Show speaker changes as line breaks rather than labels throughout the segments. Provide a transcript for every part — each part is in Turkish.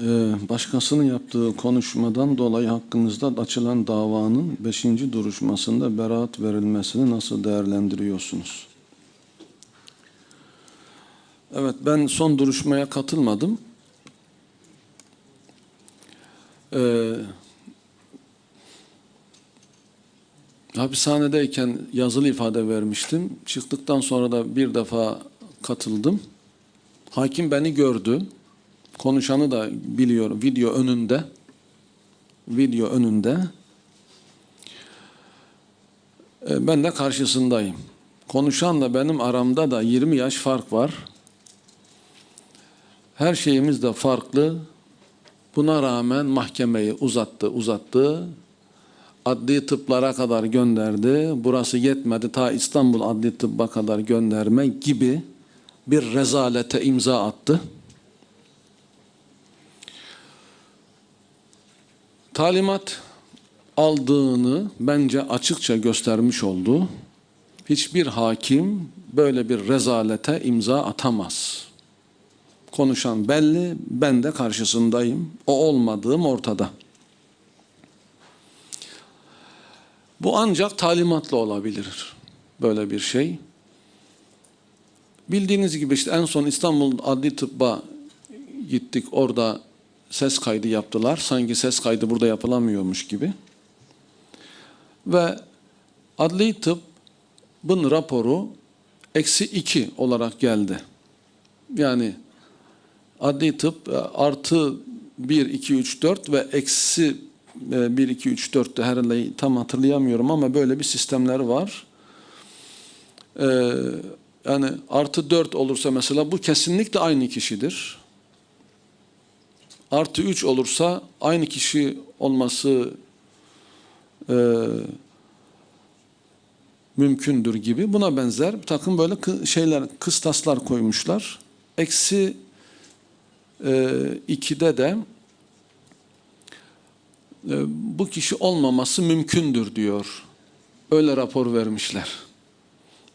e, başkasının yaptığı konuşmadan dolayı hakkınızda açılan davanın 5. duruşmasında beraat verilmesini nasıl değerlendiriyorsunuz? Evet ben son duruşmaya katılmadım. Ee, hapishanedeyken yazılı ifade vermiştim. Çıktıktan sonra da bir defa katıldım. Hakim beni gördü. Konuşanı da biliyor video önünde. Video önünde. Ee, Ben de karşısındayım. Konuşanla benim aramda da 20 yaş fark var. Her şeyimiz de farklı. Buna rağmen mahkemeyi uzattı, uzattı. Adli tıplara kadar gönderdi. Burası yetmedi. Ta İstanbul Adli Tıbba kadar gönderme gibi bir rezalete imza attı. Talimat aldığını bence açıkça göstermiş oldu. Hiçbir hakim böyle bir rezalete imza atamaz. Konuşan belli, ben de karşısındayım. O olmadığım ortada. Bu ancak talimatla olabilir böyle bir şey. Bildiğiniz gibi işte en son İstanbul Adli Tıbba gittik. Orada ses kaydı yaptılar. Sanki ses kaydı burada yapılamıyormuş gibi. Ve adli tıbbın raporu eksi iki olarak geldi. Yani adli tıp e, artı 1, 2, 3, 4 ve eksi e, 1, 2, 3, 4'te herhalde tam hatırlayamıyorum ama böyle bir sistemler var. Ee, yani artı 4 olursa mesela bu kesinlikle aynı kişidir. Artı 3 olursa aynı kişi olması e, mümkündür gibi. Buna benzer bir takım böyle kı- şeyler, kıstaslar koymuşlar. Eksi e, 2'de de e, bu kişi olmaması mümkündür diyor. Öyle rapor vermişler.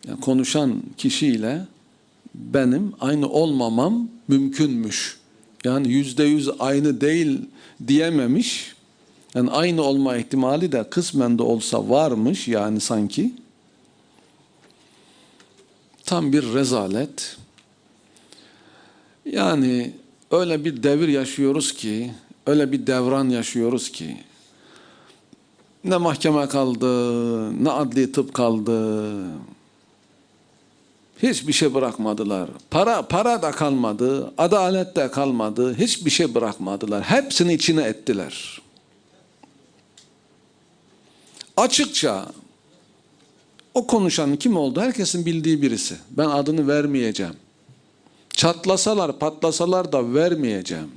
Yani konuşan kişiyle benim aynı olmamam mümkünmüş. Yani yüzde yüz aynı değil diyememiş. Yani aynı olma ihtimali de kısmen de olsa varmış yani sanki. Tam bir rezalet. Yani öyle bir devir yaşıyoruz ki, öyle bir devran yaşıyoruz ki ne mahkeme kaldı, ne adli tıp kaldı. Hiçbir şey bırakmadılar. Para para da kalmadı, adalet de kalmadı. Hiçbir şey bırakmadılar. Hepsini içine ettiler. Açıkça o konuşan kim oldu? Herkesin bildiği birisi. Ben adını vermeyeceğim. Çatlasalar, patlasalar da vermeyeceğim.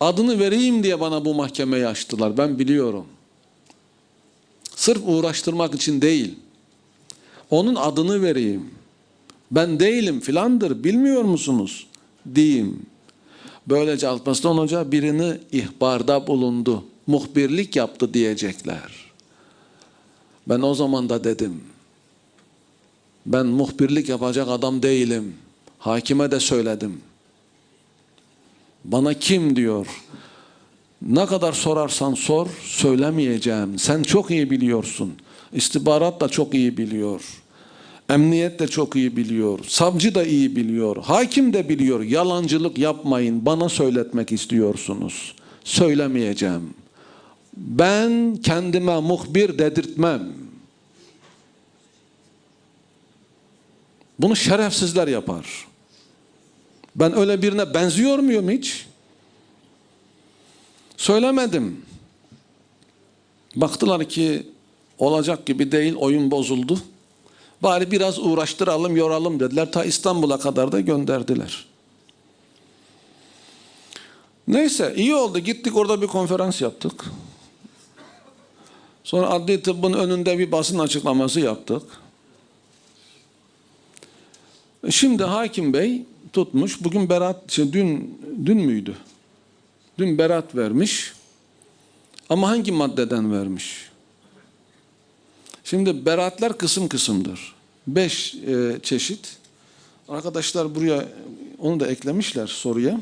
Adını vereyim diye bana bu mahkemeyi açtılar. Ben biliyorum. Sırf uğraştırmak için değil. Onun adını vereyim. Ben değilim filandır bilmiyor musunuz? Diyeyim. Böylece Alparslan Hoca birini ihbarda bulundu. Muhbirlik yaptı diyecekler. Ben o zaman da dedim. Ben muhbirlik yapacak adam değilim. Hakime de söyledim. Bana kim diyor. Ne kadar sorarsan sor, söylemeyeceğim. Sen çok iyi biliyorsun. İstihbarat da çok iyi biliyor. Emniyet de çok iyi biliyor. Savcı da iyi biliyor. Hakim de biliyor. Yalancılık yapmayın. Bana söyletmek istiyorsunuz. Söylemeyeceğim. Ben kendime muhbir dedirtmem. Bunu şerefsizler yapar. Ben öyle birine benziyor muyum hiç? Söylemedim. Baktılar ki olacak gibi değil, oyun bozuldu. Bari biraz uğraştıralım, yoralım dediler. Ta İstanbul'a kadar da gönderdiler. Neyse iyi oldu. Gittik orada bir konferans yaptık. Sonra adli tıbbın önünde bir basın açıklaması yaptık. Şimdi hakim bey tutmuş. Bugün berat, şey, dün dün müydü? Dün berat vermiş. Ama hangi maddeden vermiş? Şimdi beratlar kısım kısımdır. Beş e, çeşit. Arkadaşlar buraya onu da eklemişler soruya.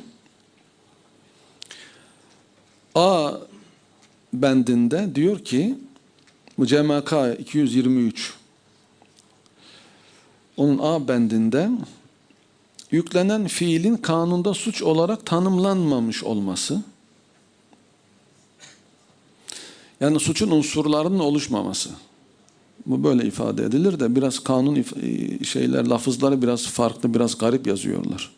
A bendinde diyor ki bu CMK 223 onun A bendinde yüklenen fiilin kanunda suç olarak tanımlanmamış olması yani suçun unsurlarının oluşmaması. Bu böyle ifade edilir de biraz kanun if- şeyler lafızları biraz farklı biraz garip yazıyorlar.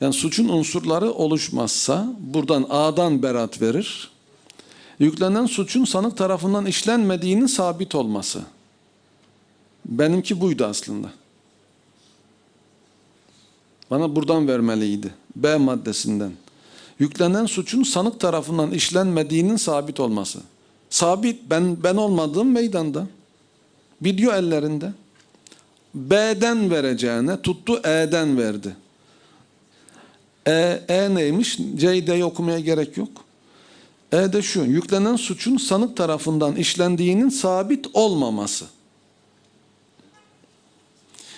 Yani suçun unsurları oluşmazsa buradan A'dan berat verir. Yüklenen suçun sanık tarafından işlenmediğinin sabit olması. Benimki buydu aslında. Bana buradan vermeliydi. B maddesinden. Yüklenen suçun sanık tarafından işlenmediğinin sabit olması. Sabit ben ben olmadığım meydanda. Video ellerinde. B'den vereceğine tuttu E'den verdi. E, e neymiş? C'yi okumaya gerek yok. E de şu, yüklenen suçun sanık tarafından işlendiğinin sabit olmaması.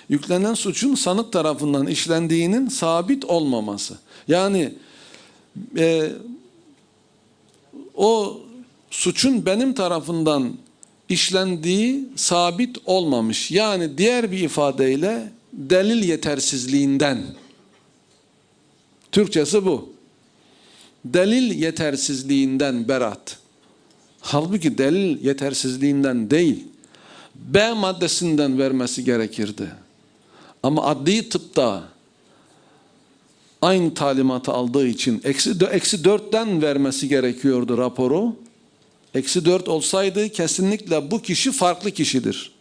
Yüklenen suçun sanık tarafından işlendiğinin sabit olmaması. Yani e, o suçun benim tarafından işlendiği sabit olmamış. Yani diğer bir ifadeyle delil yetersizliğinden. Türkçesi bu. Delil yetersizliğinden berat. Halbuki delil yetersizliğinden değil. B maddesinden vermesi gerekirdi. Ama adli tıpta aynı talimatı aldığı için eksi, eksi dörtten vermesi gerekiyordu raporu. Eksi dört olsaydı kesinlikle bu kişi farklı kişidir.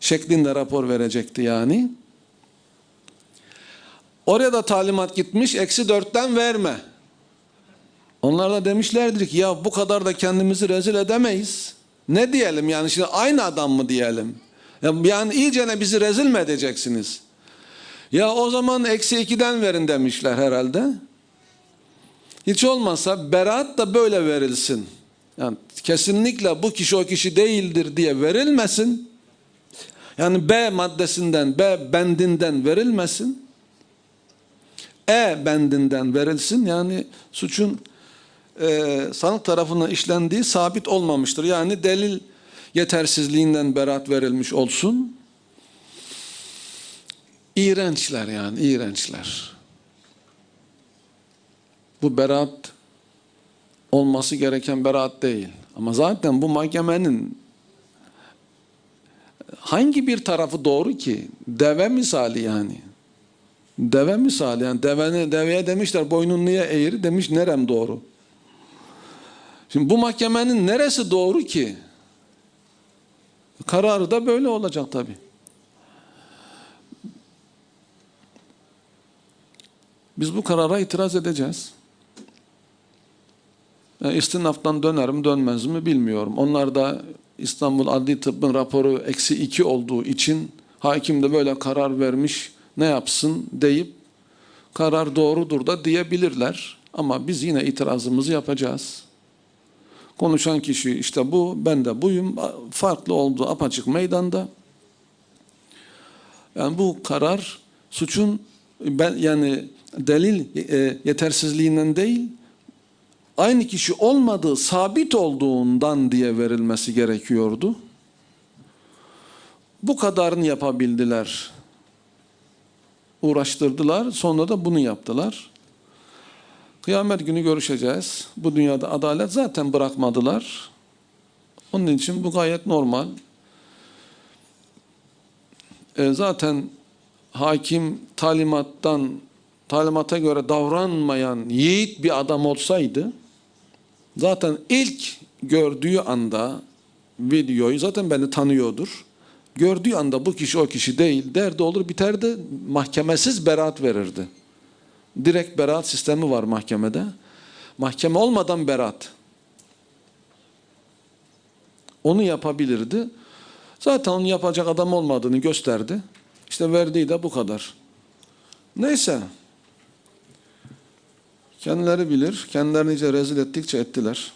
Şeklinde rapor verecekti yani. Oraya da talimat gitmiş, eksi dörtten verme. Onlar da demişlerdir ki ya bu kadar da kendimizi rezil edemeyiz. Ne diyelim yani şimdi aynı adam mı diyelim? Ya Yani iyicene bizi rezil mi edeceksiniz? Ya o zaman eksi ikiden verin demişler herhalde. Hiç olmazsa beraat da böyle verilsin. Yani kesinlikle bu kişi o kişi değildir diye verilmesin. Yani B maddesinden, B bendinden verilmesin. E bendinden verilsin. Yani suçun e, sanık tarafından işlendiği sabit olmamıştır. Yani delil yetersizliğinden beraat verilmiş olsun. İğrençler yani, iğrençler. Bu beraat olması gereken beraat değil. Ama zaten bu mahkemenin hangi bir tarafı doğru ki? Deve misali yani. Deve misali yani devene, deveye demişler boynun niye eğri demiş nerem doğru. Şimdi bu mahkemenin neresi doğru ki? Kararı da böyle olacak tabi. Biz bu karara itiraz edeceğiz. E, istinaftan döner mi dönmez mi bilmiyorum. Onlar da İstanbul Adli Tıbbın raporu eksi iki olduğu için hakim de böyle karar vermiş ne yapsın deyip karar doğrudur da diyebilirler. Ama biz yine itirazımızı yapacağız. Konuşan kişi işte bu, ben de buyum. Farklı olduğu apaçık meydanda. Yani bu karar suçun ben yani delil e, yetersizliğinden değil, aynı kişi olmadığı sabit olduğundan diye verilmesi gerekiyordu. Bu kadarını yapabildiler. Uğraştırdılar, sonra da bunu yaptılar. Kıyamet günü görüşeceğiz. Bu dünyada adalet zaten bırakmadılar. Onun için bu gayet normal. E, zaten hakim talimattan talimata göre davranmayan yiğit bir adam olsaydı zaten ilk gördüğü anda videoyu zaten beni tanıyordur. Gördüğü anda bu kişi o kişi değil derdi olur biterdi mahkemesiz beraat verirdi. Direkt beraat sistemi var mahkemede. Mahkeme olmadan beraat. Onu yapabilirdi. Zaten onu yapacak adam olmadığını gösterdi. İşte verdiği de bu kadar. Neyse. Kendileri bilir. Kendilerini iyice rezil ettikçe ettiler.